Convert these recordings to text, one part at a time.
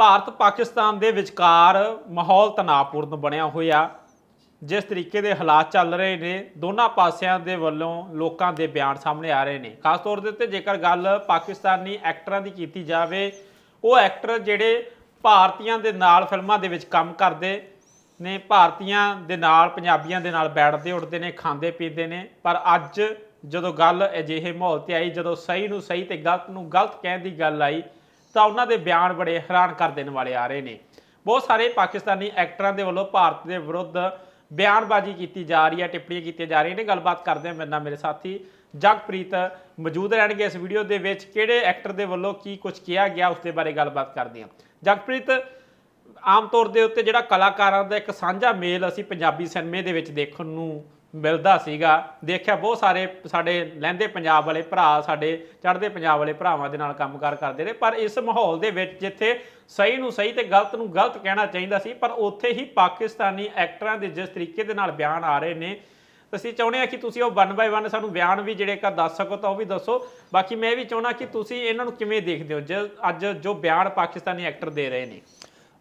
ਭਾਰਤ ਪਾਕਿਸਤਾਨ ਦੇ ਵਿਚਕਾਰ ਮਾਹੌਲ ਤਣਾਅਪੂਰਨ ਬਣਿਆ ਹੋਇਆ। ਜਿਸ ਤਰੀਕੇ ਦੇ ਹਾਲਾਤ ਚੱਲ ਰਹੇ ਨੇ, ਦੋਨਾਂ ਪਾਸਿਆਂ ਦੇ ਵੱਲੋਂ ਲੋਕਾਂ ਦੇ ਬਿਆਨ ਸਾਹਮਣੇ ਆ ਰਹੇ ਨੇ। ਖਾਸ ਤੌਰ ਦੇ ਉੱਤੇ ਜੇਕਰ ਗੱਲ ਪਾਕਿਸਤਾਨੀ ਐਕਟਰਾਂ ਦੀ ਕੀਤੀ ਜਾਵੇ, ਉਹ ਐਕਟਰ ਜਿਹੜੇ ਭਾਰਤੀਆਂ ਦੇ ਨਾਲ ਫਿਲਮਾਂ ਦੇ ਵਿੱਚ ਕੰਮ ਕਰਦੇ ਨੇ, ਭਾਰਤੀਆਂ ਦੇ ਨਾਲ, ਪੰਜਾਬੀਆਂ ਦੇ ਨਾਲ ਬੈਠਦੇ, ਉੱਠਦੇ ਨੇ, ਖਾਂਦੇ, ਪੀਂਦੇ ਨੇ। ਪਰ ਅੱਜ ਜਦੋਂ ਗੱਲ ਅਜਿਹੇ ਮਾਹੌਲ ਤੇ ਆਈ, ਜਦੋਂ ਸਹੀ ਨੂੰ ਸਹੀ ਤੇ ਗਲਤ ਨੂੰ ਗਲਤ ਕਹਿਣ ਦੀ ਗੱਲ ਆਈ ਤਾਂ ਉਹਨਾਂ ਦੇ ਬਿਆਨ ਬੜੇ ਹੈਰਾਨ ਕਰ ਦੇਣ ਵਾਲੇ ਆ ਰਹੇ ਨੇ। ਬਹੁਤ ਸਾਰੇ ਪਾਕਿਸਤਾਨੀ ਐਕਟਰਾਂ ਦੇ ਵੱਲੋਂ ਭਾਰਤ ਦੇ ਵਿਰੁੱਧ ਬਿਆਨਬਾਜ਼ੀ ਕੀਤੀ ਜਾ ਰਹੀ ਹੈ, ਟਿੱਪਣੀਆਂ ਕੀਤੀਆਂ ਜਾ ਰਹੀਆਂ ਨੇ। ਗੱਲਬਾਤ ਕਰਦੇ ਹਾਂ, ਮੇਰੇ ਨਾਲ ਮੇਰੇ ਸਾਥੀ ਜਗਪ੍ਰੀਤ ਮੌਜੂਦ ਰਹਿਣਗੇ ਇਸ ਵੀਡੀਓ ਦੇ ਵਿੱਚ। ਕਿਹੜੇ ਐਕਟਰ ਦੇ ਵੱਲੋਂ ਕੀ ਕੁਝ ਕਿਹਾ ਗਿਆ, ਉਸ ਦੇ ਬਾਰੇ ਗੱਲਬਾਤ ਕਰਦੇ ਹਾਂ। ਜਗਪ੍ਰੀਤ, ਆਮ ਤੌਰ ਦੇ ਉੱਤੇ ਜਿਹੜਾ ਕਲਾਕਾਰਾਂ ਦਾ ਇੱਕ ਸਾਂਝਾ ਮੇਲ ਅਸੀਂ ਪੰਜਾਬੀ ਸਿਨੇਮੇ ਦੇ ਵਿੱਚ ਦੇਖਣ ਨੂੰ ਮਿਲਦਾ ਸੀਗਾ। ਦੇਖਿਆ ਬਹੁਤ ਸਾਰੇ ਸਾਡੇ ਲਹਿੰਦੇ ਪੰਜਾਬ ਵਾਲੇ ਭਰਾ, ਸਾਡੇ ਚੜ੍ਹਦੇ ਪੰਜਾਬ ਵਾਲੇ ਭਰਾਵਾਂ ਦੇ ਨਾਲ ਕੰਮਕਾਰ ਕਰਦੇ ਰਹੇ। ਪਰ ਇਸ ਮਾਹੌਲ ਦੇ ਵਿੱਚ ਜਿੱਥੇ ਸਹੀ ਨੂੰ ਸਹੀ ਤੇ ਗਲਤ ਨੂੰ ਗਲਤ ਕਹਿਣਾ ਚਾਹੀਦਾ ਸੀ, ਪਰ ਉੱਥੇ ਹੀ ਪਾਕਿਸਤਾਨੀ ਐਕਟਰਾਂ ਦੇ ਜਿਸ ਤਰੀਕੇ ਦੇ ਨਾਲ ਬਿਆਨ ਆ ਰਹੇ ਨੇ, ਅਸੀਂ ਚਾਹੁੰਦੇ ਹਾਂ ਕਿ ਤੁਸੀਂ ਉਹ ਵਨ ਬਾਈ ਵਨ ਸਾਨੂੰ ਬਿਆਨ ਵੀ ਜਿਹੜੇ ਕਾ ਦੱਸ ਸਕੋ ਤਾਂ ਉਹ ਵੀ ਦੱਸੋ। ਬਾਕੀ ਮੈਂ ਇਹ ਵੀ ਚਾਹੁੰਦਾ ਕਿ ਤੁਸੀਂ ਇਹਨਾਂ ਨੂੰ ਕਿਵੇਂ ਦੇਖਦੇ ਹੋ? ਜੇ ਅੱਜ ਜੋ ਬਿਆਨ ਪਾਕਿਸਤਾਨੀ ਐਕਟਰ ਦੇ ਰਹੇ ਨੇ।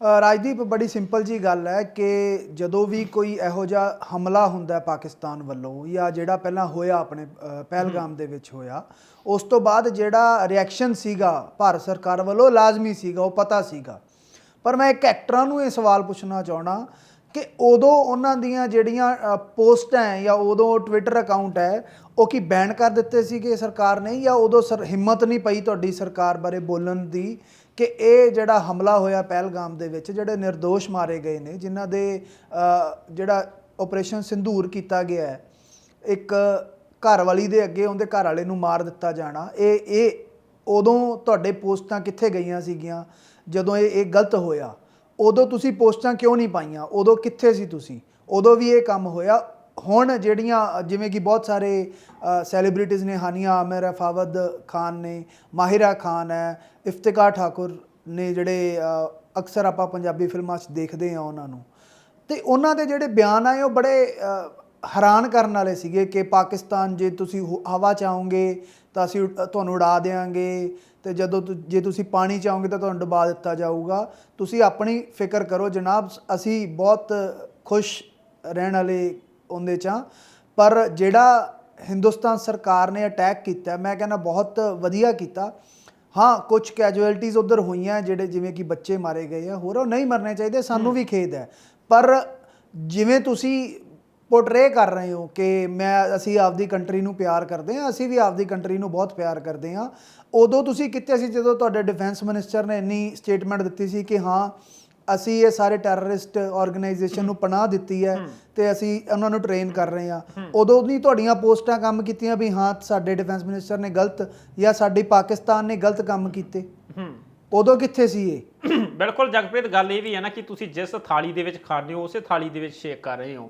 ਰਾਜਦੀਪ, ਬੜੀ ਸਿੰਪਲ ਜੀ ਗੱਲ ਹੈ ਕਿ ਜਦੋਂ ਵੀ ਕੋਈ ਇਹੋ ਜਿਹਾ ਹਮਲਾ ਹੁੰਦਾ ਪਾਕਿਸਤਾਨ ਵੱਲੋਂ ਜਾਂ ਜਿਹੜਾ ਪਹਿਲਾਂ ਹੋਇਆ ਆਪਣੇ ਪਹਿਲਗਾਮ ਦੇ ਵਿੱਚ ਹੋਇਆ, ਉਸ ਤੋਂ ਬਾਅਦ ਜਿਹੜਾ ਰਿਐਕਸ਼ਨ ਸੀਗਾ ਭਾਰਤ ਸਰਕਾਰ ਵੱਲੋਂ ਲਾਜ਼ਮੀ ਸੀਗਾ, ਉਹ ਪਤਾ ਸੀਗਾ। ਪਰ ਮੈਂ ਇੱਕ ਐਕਟਰਾਂ ਨੂੰ ਇਹ ਸਵਾਲ ਪੁੱਛਣਾ ਚਾਹਣਾ ਕਿ ਉਦੋਂ ਉਹਨਾਂ ਦੀਆਂ ਜਿਹੜੀਆਂ ਪੋਸਟਾਂ ਹੈ ਜਾਂ ਉਦੋਂ ਟਵਿੱਟਰ ਅਕਾਊਂਟ ਹੈ, ਉਹ ਕੀ ਬੈਨ ਕਰ ਦਿੱਤੇ ਸੀਗੇ ਸਰਕਾਰ ਨੇ ਜਾਂ ਉਦੋਂ ਸਰ, ਹਿੰਮਤ ਨਹੀਂ ਪਈ ਤੁਹਾਡੀ ਸਰਕਾਰ ਬਾਰੇ ਬੋਲਣ ਦੀ ਕਿ ਇਹ ਜਿਹੜਾ ਹਮਲਾ ਹੋਇਆ ਪਹਿਲਗਾਮ ਦੇ ਵਿੱਚ, ਜਿਹੜੇ નિર્ਦੋਸ਼ ਮਾਰੇ ਗਏ ਨੇ, ਜਿਨ੍ਹਾਂ ਦੇ ਜਿਹੜਾ ਆਪਰੇਸ਼ਨ ਸਿੰਧੂਰ ਕੀਤਾ ਗਿਆ ਹੈ, ਇੱਕ ਘਰ ਵਾਲੀ ਦੇ ਅੱਗੇ ਉਹਦੇ ਘਰ ਵਾਲੇ ਨੂੰ ਮਾਰ ਦਿੱਤਾ ਜਾਣਾ, ਇਹ ਇਹ ਉਦੋਂ ਤੁਹਾਡੇ ਪੋਸਟਾਂ ਕਿੱਥੇ ਗਈਆਂ ਸੀਗੀਆਂ? ਜਦੋਂ ਇਹ ਇਹ ਗਲਤ ਹੋਇਆ, ਉਦੋਂ ਤੁਸੀਂ ਪੋਸਟਾਂ ਕਿਉਂ ਨਹੀਂ ਪਾਈਆਂ? ਉਦੋਂ ਕਿੱਥੇ ਸੀ ਤੁਸੀਂ? ਉਦੋਂ ਵੀ ਇਹ ਕੰਮ ਹੋਇਆ ਹੁਣ ਜਿਹੜੀਆਂ, ਜਿਵੇਂ ਕਿ ਬਹੁਤ ਸਾਰੇ ਸੈਲੀਬ੍ਰਿਟੀਜ਼ ਨੇ, ਹਾਨੀਆ ਆਮਿਰ ਫਾਵਦ ਖਾਨ ਨੇ, ਮਾਹਿਰਾ ਖਾਨ ਹੈ ਇਫਤਿਕਾਰ ਠਾਕੁਰ ਨੇ ਜਿਹੜੇ ਅਕਸਰ ਆਪਾਂ ਪੰਜਾਬੀ ਫਿਲਮਾਂ 'ਚ ਦੇਖਦੇ ਆ ਉਹਨਾਂ ਨੂੰ। ਤੇ ਉਹਨਾਂ ਦੇ ਜਿਹੜੇ ਬਿਆਨ ਆਏ, ਉਹ ਬੜੇ ਹੈਰਾਨ ਕਰਨ ਵਾਲੇ ਸੀਗੇ ਕਿ ਪਾਕਿਸਤਾਨ ਜੇ ਤੁਸੀਂ ਹੁ- ਹਵਾ ਚਾਹੋਗੇ ਤਾਂ ਅਸੀਂ ਉਡ- ਤੁਹਾਨੂੰ ਉਡਾ ਦੇਵਾਂਗੇ ਤੇ ਜਦੋਂ ਤੁ- ਜੇ ਤੁਸੀਂ ਪਾਣੀ ਚਾਹੋਗੇ ਤਾਂ ਤੁਹਾਨੂੰ ਡੁਬਾ ਦਿੱਤਾ ਜਾਊਗਾ। ਤੁਸੀਂ ਆਪਣੀ ਫਿਕਰ ਕਰੋ ਜਨਾਬ, ਅਸੀਂ ਬਹੁਤ ਖੁਸ਼ ਰਹਿਣ ਵਾਲੇ ਉਹਦੇ ਚ ਪਰ ਜਿਹੜਾ ਹਿੰਦੁਸਤਾਨ ਸਰਕਾਰ ਨੇ ਅਟੈਕ ਕੀਤਾ ਮੈਂ ਕਹਿੰਦਾ ਬਹੁਤ ਵਧੀਆ ਕੀਤਾ। ਹਾਂ ਕੁਝ ਕੈਜੁਅਲਟੀਜ਼ ਉਧਰ ਹੋਈਆਂ ਜਿਹੜੇ ਜਿਵੇਂ ਕਿ ਬੱਚੇ ਮਾਰੇ ਗਏ ਆ ਹੋਰ ਉਹ ਨਹੀਂ ਮਰਨੇ ਚਾਹੀਦੇ ਸਾਨੂੰ ਵੀ ਖੇਦ ਹੈ। ਪਰ ਜਿਵੇਂ ਤੁਸੀਂ ਪੋਰਟਰੇ ਕਰ ਰਹੇ ਹੋ ਕਿ ਮੈਂ ਅਸੀਂ ਆਪਦੀ ਕੰਟਰੀ ਨੂੰ ਪਿਆਰ ਕਰਦੇ ਹਾਂ ਅਸੀਂ ਵੀ ਆਪਦੀ ਕੰਟਰੀ ਨੂੰ ਬਹੁਤ ਪਿਆਰ ਕਰਦੇ ਹਾਂ। ਉਦੋਂ ਤੁਸੀਂ ਕਿੱਥੇ ਸੀ ਜਦੋਂ ਤੁਹਾਡੇ ਡਿਫੈਂਸ ਮਿਨਿਸਟਰ ਨੇ ਇੰਨੀ ਸਟੇਟਮੈਂਟ ਦਿੱਤੀ ਸੀ ਕਿ ਹਾਂ ਅਸੀਂ ਇਹ ਸਾਰੇ ਟੈਰਰਿਸਟ ਆਰਗੇਨਾਈਜੇਸ਼ਨ ਨੂੰ ਪਨਾਹ ਦਿੱਤੀ ਹੈ ਤੇ ਅਸੀਂ ਉਹਨਾਂ ਨੂੰ ਟ੍ਰੇਨ ਕਰ ਰਹੇ ਹਾਂ। ਉਦੋਂ ਨਹੀਂ ਤੁਹਾਡੀਆਂ ਪੋਸਟਾਂ ਕੰਮ ਕੀਤੀਆਂ ਵੀ ਹਾਂ ਸਾਡੇ ਡਿਫੈਂਸ ਮਿਨਿਸਟਰ ਨੇ ਗਲਤ ਜਾਂ ਸਾਡੀ ਪਾਕਿਸਤਾਨ ਨੇ ਗਲਤ ਕੰਮ ਕੀਤੇ। ਉਦੋਂ ਕਿੱਥੇ ਸੀ ਇਹ? ਬਿਲਕੁਲ ਜਗਪ੍ਰੀਤ ਗੱਲ ਇਹ ਵੀ ਹੈ ਨਾ ਕਿ ਤੁਸੀਂ ਜਿਸ ਥਾਲੀ ਦੇ ਵਿੱਚ ਖਾਂਦੇ ਹੋ ਉਸੇ ਥਾਲੀ ਦੇ ਵਿੱਚ ਸ਼ੇਕ ਕਰ ਰਹੇ ਹੋ।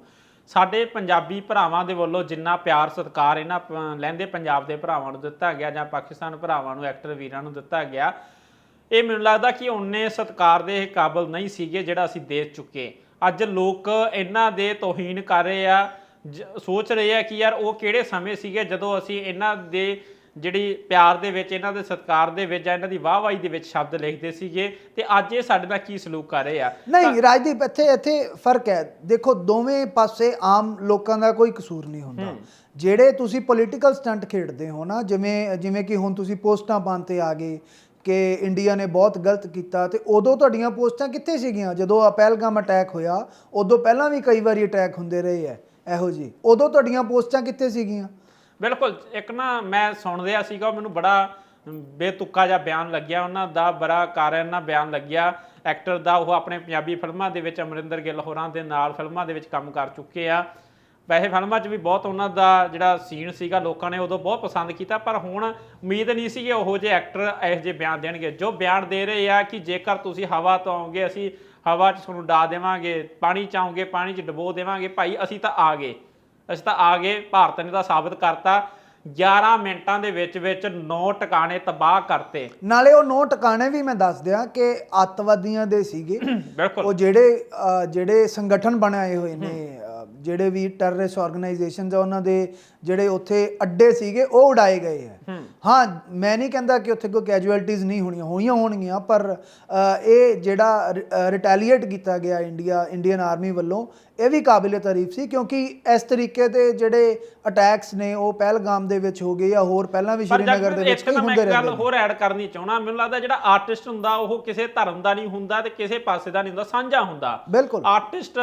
ਸਾਡੇ ਪੰਜਾਬੀ ਭਰਾਵਾਂ ਦੇ ਵੱਲੋਂ ਜਿੰਨਾ ਪਿਆਰ ਸਤਿਕਾਰ ਇਹਨਾਂ ਲਹਿੰਦੇ ਪੰਜਾਬ ਦੇ ਭਰਾਵਾਂ ਨੂੰ ਦਿੱਤਾ ਗਿਆ ਜਾਂ ਪਾਕਿਸਤਾਨ ਭਰਾਵਾਂ ਨੂੰ ਐਕਟਰ ਵੀਰਾਂ ਨੂੰ ਦਿੱਤਾ ਗਿਆ ਇਹ ਮੈਨੂੰ ਲੱਗਦਾ ਕਿ ਉਹਨੇ ਸਤਿਕਾਰ ਦੇ ਕਾਬਿਲ ਨਹੀਂ ਸੀਗੇ ਜਿਹੜਾ ਅਸੀਂ ਦੇ ਚੁੱਕੇ। ਅੱਜ ਲੋਕ ਇਹਨਾਂ ਦੇ ਤੋਹੀਨ ਕਰ ਰਹੇ ਆ ਸੋਚ ਰਹੇ ਆ ਕਿ ਯਾਰ ਉਹ ਕਿਹੜੇ ਸਮੇਂ ਸੀਗੇ ਜਦੋਂ ਅਸੀਂ ਇਹਨਾਂ ਦੇ ਜਿਹੜੀ ਪਿਆਰ ਦੇ ਵਿੱਚ ਇਹਨਾਂ ਦੇ ਸਤਿਕਾਰ ਦੇ ਵਿੱਚ ਜਾਂ ਇਹਨਾਂ ਦੀ ਵਾਹਵਾਹੀ ਦੇ ਵਿੱਚ ਸ਼ਬਦ ਲਿਖਦੇ ਸੀਗੇ ਤੇ ਅੱਜ ਇਹ ਸਾਡੇ ਨਾਲ ਕੀ ਸਲੂਕ ਕਰ ਰਹੇ ਆ? ਨਹੀਂ ਰਾਜਦੀਪ ਇੱਥੇ ਇੱਥੇ ਫ਼ਰਕ ਹੈ। ਦੇਖੋ ਦੋਵੇਂ ਪਾਸੇ ਆਮ ਲੋਕਾਂ ਦਾ ਕੋਈ ਕਸੂਰ ਨਹੀਂ ਹੁੰਦਾ। ਜਿਹੜੇ ਤੁਸੀਂ ਪੋਲੀਟੀਕਲ ਸਟੰਟ ਖੇਡਦੇ ਹੋ ਨਾ ਜਿਵੇਂ ਜਿਵੇਂ ਕਿ ਹੁਣ ਤੁਸੀਂ ਪੋਸਟਾਂ ਪਾਉਣ ਤੇ ਆ ਗਏ ਕਿ ਇੰਡੀਆ ਨੇ ਬਹੁਤ ਗਲਤ ਕੀਤਾ ਤੇ ਉਦੋਂ ਤੁਹਾਡੀਆਂ ਪੋਸਟਾਂ ਕਿੱਥੇ ਸੀਗੀਆਂ? ਜਦੋਂ ਆ ਪਹਿਲਗਾਮ ਅਟੈਕ ਹੋਇਆ, ਉਦੋਂ ਪਹਿਲਾਂ ਵੀ ਕਈ ਵਾਰੀ ਅਟੈਕ ਹੁੰਦੇ ਰਹੇ ਐ, ਇਹੋ ਜੀ ਉਦੋਂ ਤੁਹਾਡੀਆਂ ਪੋਸਟਾਂ ਕਿੱਥੇ ਸੀਗੀਆਂ? ਬਿਲਕੁਲ, ਇੱਕ ਨਾ ਮੈਂ ਸੁਣ ਰਿਹਾ ਸੀਗਾ, ਉਹ ਮੈਨੂੰ ਬੜਾ ਬੇਤੁੱਕਾ ਜਿਹਾ ਬਿਆਨ ਲੱਗਿਆ। ਉਹਨਾਂ ਦਾ ਬੜਾ ਕਾਰਨ ਨਾ ਬਿਆਨ ਲੱਗਿਆ। ਐਕਟਰ ਦਾ ਉਹ ਆਪਣੇ ਪੰਜਾਬੀ ਫਿਲਮਾਂ ਦੇ ਵਿੱਚ ਅਮਰਿੰਦਰ ਗਿੱਲ ਹੋਰਾਂ ਦੇ ਨਾਲ ਫਿਲਮਾਂ ਦੇ ਵਿੱਚ ਕੰਮ ਕਰ ਚੁੱਕੇ ਆ। ਵੈਸੇ ਫਿਲਮਾਂ 'ਚ ਵੀ ਬਹੁਤ ਉਹਨਾਂ ਦਾ ਜਿਹੜਾ ਸੀਨ ਸੀਗਾ ਲੋਕਾਂ ਨੇ ਉਦੋਂ ਬਹੁਤ ਪਸੰਦ ਕੀਤਾ ਪਰ ਹੁਣ ਉਮੀਦ ਨਹੀਂ ਸੀ ਕਿ ਉਹੋ ਜਿਹੇ ਐਕਟਰ ਇਹੋ ਜਿਹੇ ਬਿਆਨ ਦੇਣਗੇ। ਜੋ ਬਿਆਨ ਦੇ ਰਹੇ ਆ ਕਿ ਜੇਕਰ ਤੁਸੀਂ ਹਵਾ ਤੋਂ ਆਓਗੇ ਅਸੀਂ ਹਵਾ 'ਚ ਤੁਹਾਨੂੰ ਡਾ ਦੇਵਾਂਗੇ ਪਾਣੀ 'ਚ ਆਓਗੇ ਪਾਣੀ 'ਚ ਡੁਬੋ ਦੇਵਾਂਗੇ ਭਾਈ ਅਸੀਂ ਤਾਂ ਆ ਗਏ। ਅਸੀਂ ਤਾਂ ਆ ਗਏ ਭਾਰਤ ਨੇ ਤਾਂ ਸਾਬਤ ਕਰਤਾ। 11 ਮਿੰਟਾਂ ਦੇ ਵਿੱਚ ਵਿੱਚ 9 ਟਿਕਾਣੇ ਤਬਾਹ ਕਰਤੇ। ਨਾਲੇ ਉਹ ਨੋ ਟਿਕਾਣੇ ਵੀ ਮੈਂ ਦੱਸ ਦਿਆਂ ਕਿ ਅੱਤਵਾਦੀਆਂ ਦੇ ਸੀਗੇ। ਬਿਲਕੁਲ। ਉਹ ਜਿਹੜੇ ਅ, ਜਿਹੜੇ ਸੰਗਠਨ ਬਣਾਏ ਹੋਏ ਨੇ ਜਿਹੜੇ ਵੀ ਟੈਰਰਿਸਟ ਆਰਗੇਨਾਈਜੇਸ਼ਨਸ ਆ ਉਹਨਾਂ ਦੇ ਜਿਹੜੇ ਉੱਥੇ ਅੱਡੇ ਸੀਗੇ ਉਹ ਉਡਾਏ ਗਏ ਆ। ਹੂੰ। ਮੈਂ ਨਹੀਂ ਕਹਿੰਦਾ ਕਿ ਉੱਥੇ ਕੋਈ ਕੈਜੂਅਲਟੀਜ਼ ਨਹੀਂ ਹੋਣੀਆਂ ਹੋਈਆਂ ਹੋਣਗੀਆਂ ਪਰ ਇਹ ਜਿਹੜਾ ਰਿਟੈਲੀਏਟ ਕੀਤਾ ਗਿਆ ਇੰਡੀਆ ਇੰਡੀਅਨ ਆਰਮੀ ਵੱਲੋਂ ਇਹ ਵੀ ਕਾਬਿਲੇ ਤਾਰੀਫ ਸੀ ਕਿਉਂਕਿ ਇਸ ਤਰੀਕੇ ਦੇ ਜਿਹੜੇ ਅਟੈਕਸ ਨੇ ਉਹ ਪਹਿਲਗਾਮ ਦੇ ਵਿੱਚ ਹੋ ਗਏ ਜਾਂ ਹੋਰ ਪਹਿਲਾਂ ਵੀ ਸ਼੍ਰੀਨਗਰ ਦੇ ਵਿੱਚ ਹੁੰਦੇ ਇੱਕ ਗੱਲ ਰਹਿੰਦੇ ਨੇ। ਹੋਰ ਐਡ ਕਰਨੀ ਚਾਹਣਾ ਮੈਨੂੰ ਲੱਗਦਾ ਜਿਹੜਾ ਆਰਟਿਸਟ ਹੁੰਦਾ ਉਹ ਕਿਸੇ ਧਰਮ ਦਾ ਨਹੀਂ ਹੁੰਦਾ ਤੇ ਕਿਸੇ ਪਾਸੇ ਦਾ ਨਹੀਂ ਹੁੰਦਾ ਸਾਂਝਾ ਹੁੰਦਾ। ਬਿਲਕੁਲ। ਆਰਟਿਸਟ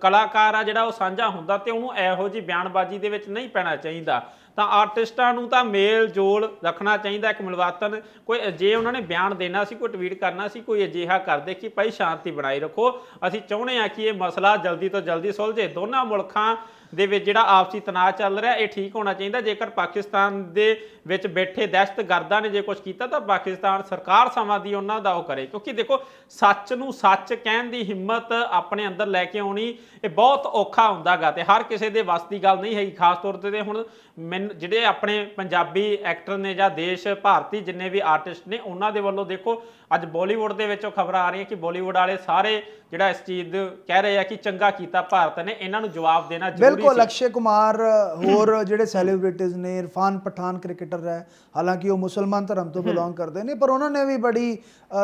ਕਲਾਕਾਰ ਆ ਜਿਹੜਾ ਉਹ ਸਾਂਝਾ ਹੁੰਦਾ ਤੇ ਉਹਨੂੰ ਇਹੋ ਜੀ ਬਿਆਨਬਾਜ਼ੀ ਦੇ ਵਿੱਚ ਨਹੀਂ ਪੈਣਾ ਚਾਹੀਦਾ। ਤਾਂ ਆਰਟਿਸਟਾਂ ਨੂੰ ਤਾਂ ਮੇਲ ਜੋਲ ਰੱਖਣਾ ਚਾਹੀਦਾ, ਇੱਕ ਮਿਲਵਰਤਨ ਕੋਈ ਜੇ ਉਹਨਾਂ ਨੇ ਬਿਆਨ ਦੇਣਾ ਸੀ, ਕੋਈ ਟਵੀਟ ਕਰਨਾ ਸੀ, ਕੋਈ ਅਜਿਹਾ ਕਰਦੇ ਕਿ ਭਾਈ ਸ਼ਾਂਤੀ ਬਣਾਈ ਰੱਖੋ। ਅਸੀਂ ਚਾਹੁੰਦੇ ਆ ਕਿ ਇਹ ਮਸਲਾ ਜਲਦੀ ਤੋਂ ਜਲਦੀ ਸੁਲਝੇ। ਦੋਨਾਂ ਮੁਲਕਾਂ ਦੇ ਵਿੱਚ ਜਿਹੜਾ ਆਪਸੀ ਤਣਾਅ ਚੱਲ ਰਿਹਾ, ਇਹ ਠੀਕ ਹੋਣਾ ਚਾਹੀਦਾ। ਜੇਕਰ ਪਾਕਿਸਤਾਨ ਦੇ ਵਿੱਚ ਬੈਠੇ ਦਹਿਸ਼ਤਗਰਦਾਂ ਨੇ ਜੇ ਕੁਝ ਕੀਤਾ, ਤਾਂ ਪਾਕਿਸਤਾਨ ਸਰਕਾਰ ਸਮਾਂ ਦੀ ਉਹਨਾਂ ਦਾ ਉਹ ਕਰੇ। ਕਿਉਂਕਿ ਦੇਖੋ, ਸੱਚ ਨੂੰ ਸੱਚ ਕਹਿਣ ਦੀ ਹਿੰਮਤ ਆਪਣੇ ਅੰਦਰ ਲੈ ਕੇ ਆਉਣੀ, ਇਹ ਬਹੁਤ ਔਖਾ ਹੁੰਦਾਗਾ ਤੇ ਹਰ ਕਿਸੇ ਦੇ ਵੱਸ ਦੀ ਗੱਲ ਨਹੀਂ ਹੈਗੀ। ਖਾਸ ਤੌਰ ਤੇ ਤੇ ਹੁਣ ਮੈਨ- ਜਿਹੜੇ ਆਪਣੇ ਪੰਜਾਬੀ ਐਕਟਰ ਨੇ ਜਾਂ ਦੇਸ਼ ਭਾਰਤੀ ਜਿੰਨੇ ਵੀ ਆਰਟਿਸਟ ਨੇ, ਉਹਨਾਂ ਦੇ ਵੱਲੋਂ ਦੇਖੋ, ਅੱਜ ਬਾਲੀਵੁੱਡ ਦੇ ਵਿੱਚੋਂ ਖਬਰਾਂ ਆ ਰਹੀਆਂ ਕਿ ਬਾਲੀਵੁੱਡ ਵਾਲੇ ਸਾਰੇ ਜਿਹੜਾ ਇਸ ਚੀਜ਼ ਦੇ ਕਹਿ ਰਹੇ ਆ ਕਿ ਚੰਗਾ ਕੀਤਾ ਭਾਰਤ ਨੇ ਇਹਨਾਂ ਨੂੰ ਜਵਾਬ ਦੇਣਾ ਜ਼ਰੂਰੀ ਬਿਲਕੁਲ ਸੀ। ਅਕਸ਼ੇ ਕੁਮਾਰ ਹੋਰ ਜਿਹੜੇ ਸੈਲੀਬ੍ਰਿਟੀਜ਼ ਨੇ ਇਰਫਾਨ ਪਠਾਨ ਕ੍ਰਿਕਟਰ ਹੈ ਹਾਲਾਂਕਿ ਉਹ ਮੁਸਲਮਾਨ ਧਰਮ ਤੋਂ ਬਿਲੋਂਗ ਕਰਦੇ ਨੇ ਪਰ ਉਹਨਾਂ ਨੇ ਵੀ ਬੜੀ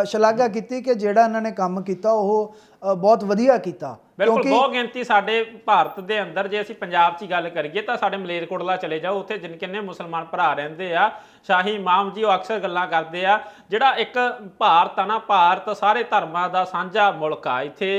ਸ਼ਲਾਘਾ ਕੀਤੀ ਕਿ ਜਿਹੜਾ ਇਹਨਾਂ ਨੇ ਕੰਮ ਕੀਤਾ ਉਹ ਬਹੁਤ ਵਧੀਆ ਕੀਤਾ। ਬਿਲਕੁਲ ਬਹੁਤ ਗਿਣਤੀ ਸਾਡੇ ਭਾਰਤ ਦੇ ਅੰਦਰ ਜੇ ਅਸੀਂ ਪੰਜਾਬ 'ਚ ਹੀ ਗੱਲ ਕਰੀਏ ਤਾਂ ਸਾਡੇ ਮਲੇਰਕੋਟਲਾ ਚਲੇ ਜਾਓ ਉੱਥੇ ਜਿਨ ਕਿੰਨੇ ਮੁਸਲਮਾਨ ਭਰਾ ਰਹਿੰਦੇ ਆ ਸ਼ਾਹੀ ਇਮਾਮ ਜੀ ਉਹ ਅਕਸਰ ਗੱਲਾਂ ਕਰਦੇ ਆ ਜਿਹੜਾ ਇੱਕ ਭਾਰਤ ਆ ਨਾ ਭਾਰਤ ਸਾਰੇ ਧਰਮਾਂ ਦਾ ਸਾਂਝਾ ਮੁਲਕ ਆ ਇੱਥੇ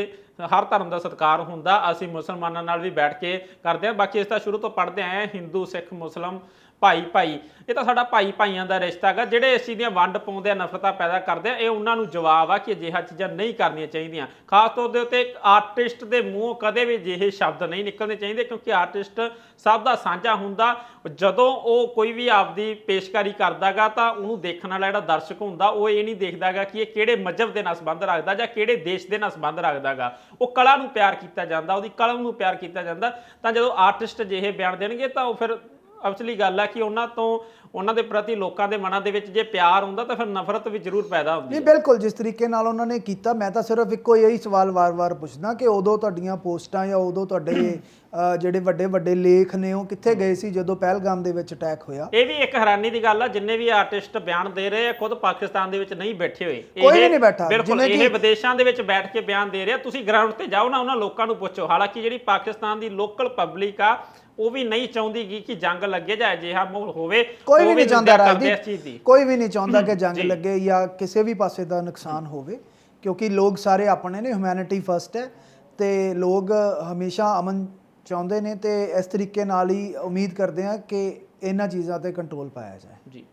ਹਰ ਧਰਮ ਦਾ ਸਤਿਕਾਰ ਹੁੰਦਾ ਅਸੀਂ ਮੁਸਲਮਾਨਾਂ ਨਾਲ ਵੀ ਬੈਠ ਕੇ ਕਰਦੇ ਆ ਬਾਕੀ ਇਸ ਤਾਂ ਸ਼ੁਰੂ ਤੋਂ ਪੜ੍ਹਦੇ ਆਏ ਆ ਹਿੰਦੂ ਸਿੱਖ ਮੁਸਲਮ ਭਾਈ ਭਾਈ, ਇਹ ਤਾਂ ਸਾਡਾ ਭਾਈ ਭਾਈਆਂ ਦਾ ਰਿਸ਼ਤਾ ਹੈਗਾ, ਜਿਹੜੇ ਇਸ ਚੀਜ਼ ਦੀਆਂ ਵੰਡ ਪਾਉਂਦੇ ਆ, ਨਫ਼ਰਤਾਂ ਪੈਦਾ ਕਰਦੇ ਆ, ਇਹ ਉਹਨਾਂ ਨੂੰ ਜਵਾਬ ਆ ਕਿ ਅਜਿਹਾ ਚੀਜ਼ਾਂ ਨਹੀਂ ਕਰਨੀਆਂ ਚਾਹੀਦੀਆਂ। ਖਾਸ ਤੌਰ ਦੇ ਉੱਤੇ ਆਰਟਿਸਟ ਦੇ ਮੂੰਹ ਕਦੇ ਵੀ ਅਜਿਹੇ ਸ਼ਬਦ ਨਹੀਂ ਨਿਕਲਣੇ ਚਾਹੀਦੇ, ਕਿਉਂਕਿ ਆਰਟਿਸਟ ਸਭ ਦਾ ਸਾਂਝਾ ਹੁੰਦਾ। ਜਦੋਂ ਉਹ ਕੋਈ ਵੀ ਆਪਦੀ ਪੇਸ਼ਕਾਰੀ ਕਰਦਾਗਾ ਤਾਂ ਉਹਨੂੰ ਦੇਖਣ ਵਾਲਾ ਜਿਹੜਾ ਦਰਸ਼ਕ ਹੁੰਦਾ, ਉਹ ਇਹ ਨਹੀਂ ਦੇਖਦਾਗਾ ਕਿ ਇਹ ਕਿਹੜੇ ਮਜਹਬ ਦੇ ਨਾਲ ਸੰਬੰਧ ਰੱਖਦਾ ਜਾਂ ਕਿਹੜੇ ਦੇਸ਼ ਦੇ ਨਾਲ ਸੰਬੰਧ ਰੱਖਦਾਗਾ ਉਹ ਕਲਾ ਨੂੰ ਪਿਆਰ ਕੀਤਾ ਜਾਂਦਾ, ਉਹਦੀ ਕਲਮ ਨੂੰ ਪਿਆਰ ਕੀਤਾ ਜਾਂਦਾ। ਤਾਂ ਜਦੋਂ ਆਰਟਿਸਟ ਅਜਿਹੇ ਬਿਆਨ ਦੇਣਗੇ, ਤਾਂ ਉਹ ਫਿਰ ਅਬਸਲੀ ਗੱਲ ਆ ਕਿ ਉਹਨਾਂ ਤੋਂ ਉਹਨਾਂ ਦੇ ਪ੍ਰਤੀ ਲੋਕਾਂ ਦੇ ਮਨਾਂ ਦੇ ਵਿੱਚ ਜੇ ਪਿਆਰ ਹੁੰਦਾ ਤਾਂ ਫਿਰ ਨਫ਼ਰਤ ਵੀ ਜ਼ਰੂਰ ਪੈਦਾ ਹੁੰਦੀ ਨਹੀਂ ਬਿਲਕੁਲ ਜਿਸ ਤਰੀਕੇ ਨਾਲ ਉਹਨਾਂ ਨੇ ਕੀਤਾ ਮੈਂ ਤਾਂ ਸਿਰਫ ਇੱਕੋ ਇਹੀ ਸਵਾਲ ਵਾਰ-ਵਾਰ ਪੁੱਛਦਾ ਕਿ ਉਦੋਂ ਤੁਹਾਡੀਆਂ ਪੋਸਟਾਂ ਜਾਂ ਉਦੋਂ ਤੁਹਾਡੇ ਜਿਹੜੇ ਵੱਡੇ ਵੱਡੇ ਲੇਖ ਨੇ ਉਹ ਕਿੱਥੇ ਗਏ ਸੀ ਜਦੋਂ ਪਹਿਲਗਾਮ ਦੇ ਵਿੱਚ ਅਟੈਕ ਹੋਇਆ? ਇਹ ਵੀ ਇੱਕ ਹੈਰਾਨੀ ਦੀ ਗੱਲ ਆ ਜਿੰਨੇ ਵੀ ਆਰਟਿਸਟ ਬਿਆਨ ਦੇ ਰਹੇ ਆ ਖੁਦ ਪਾਕਿਸਤਾਨ ਦੇ ਵਿੱਚ ਨਹੀਂ ਬੈਠੇ ਹੋਏ। ਕੋਈ ਨਹੀਂ ਬੈਠਾ, ਬਿਲਕੁਲ ਇਹ ਵਿਦੇਸ਼ਾਂ ਦੇ ਵਿੱਚ ਬੈਠ ਕੇ ਬਿਆਨ ਦੇ ਰਿਹਾ। ਤੁਸੀਂ ਗਰਾਊਂਡ ਤੇ ਜਾਓ ਨਾ ਉਹਨਾਂ ਲੋਕਾਂ ਨੂੰ ਪੁੱਛੋ। ਹਾਲਾਂਕਿ ਜਿਹੜੀ ਪਾਕਿਸਤਾਨ ਦੀ ਲੋਕਲ ਪਬਲਿਕ ਆ ਉਹ ਵੀ ਨਹੀਂ ਚਾਹੁੰਦੀ ਗੀ ਕਿ ਜੰਗ ਲੱਗੇ ਜਾਂ ਅਜਿਹਾ ਮਾਹੌਲ ਹੋਵੇ ਕੋਈ ਵੀ ਨਹੀਂ ਚਾਹੁੰਦਾ ਰਾਜਦੀਪ। ਕੋਈ ਵੀ ਨਹੀਂ ਚਾਹੁੰਦਾ ਕਿ ਜੰਗ। ਲੱਗੇ ਜਾਂ ਕਿਸੇ ਵੀ ਪਾਸੇ ਦਾ ਨੁਕਸਾਨ ਹੋਵੇ ਕਿਉਂਕਿ ਲੋਕ ਸਾਰੇ ਆਪਣੇ ਨੇ ਹਿਊਮੈਨਿਟੀ ਫਰਸਟ ਹੈ ਤੇ ਲੋਕ ਹਮੇਸ਼ਾ ਅਮਨ ਚਾਹੁੰਦੇ ਨੇ ਤੇ ਇਸ ਤਰੀਕੇ ਨਾਲ ਹੀ ਉਮੀਦ ਕਰਦੇ ਆ ਕਿ ਇਹਨਾਂ ਚੀਜ਼ਾਂ ਤੇ ਕੰਟਰੋਲ ਪਾਇਆ ਜਾਏ। ਜੀ।